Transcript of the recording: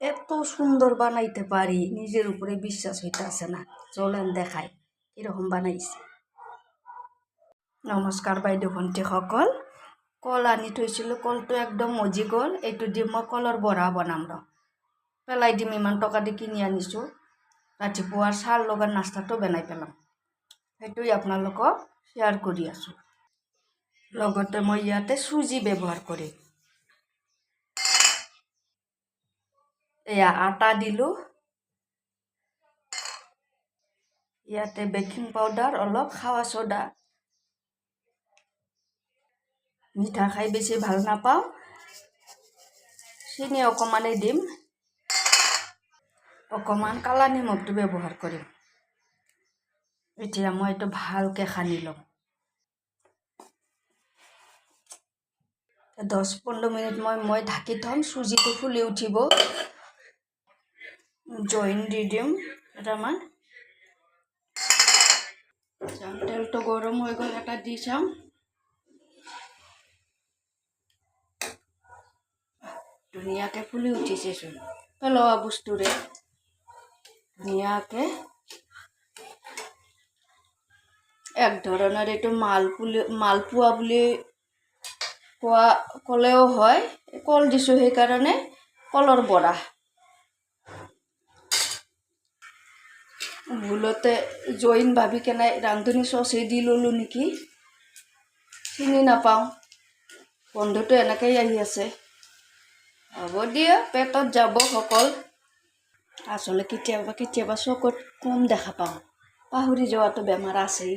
এত সুন্দর বানাইতে পারি, নিজের উপরে বিশ্বাস হইতেছে না। চলেন দেখাই, কীরকম বানাইছি। নমস্কাৰ বাইদেউ ভণ্টিসকল কল আনি থৈছিলোঁ কলটো একদম মজি গ'ল এইটো দি মই কলৰ বৰা বনাম ৰ। পেলাই দিম, ইমান টকা দি কিনি আনিছোঁ। ৰাতিপুৱাৰ চাহৰ লগত নাস্তাটো বনাই পেলাম। সেইটোৱে আপোনালোকক শ্বেয়াৰ কৰি আছোঁ। লগতে মই ইয়াতে চুজি ব্যৱহাৰ কৰিম। আটা দিলোঁ। ইয়াতে বেকিং পাউডাৰ, অলপ খাৱা চ'দা মিঠা খাই বেছি ভালো নাপাওঁ। চেনি অকণমানেই দিম। অকণমান কালা নিমখটো ব্যৱহাৰ কৰিম। এতিয়া মই এইটো ভালকৈ সানি ল'ম। দহ পোন্ধৰ মিনিট মই মই ঢাকি থ'ম, চুজিটো ফুলি উঠিব। জইন দি দিম কেইটামান চাওঁ, তেলটো গৰম হৈ গ'ল এটা দি চাওঁ ধুনীয়াকৈ ফুলি উঠিছেচোন পেলোৱা বস্তুৰে ধুনীয়াকৈ এক ধৰণৰ এইটো মালপুলি মালপোৱা বুলি কোৱা ক'লেও হয় কল দিছোঁ সেইকাৰণে কলৰ বৰা ভুলতে জইন ভাবি কেনে ৰান্ধনী এই দি ল'লোঁ নেকি? চিনি নাপাওঁ। বন্ধুটো এনেকেই আহি আছে। হ'ব দিয়া, পেটত যাব সকল আচলতে কেতিয়াবা কেতিয়াবা চকুত কম দেখা পাওঁ। পাহৰি যোৱাটো বেমাৰ আছেই।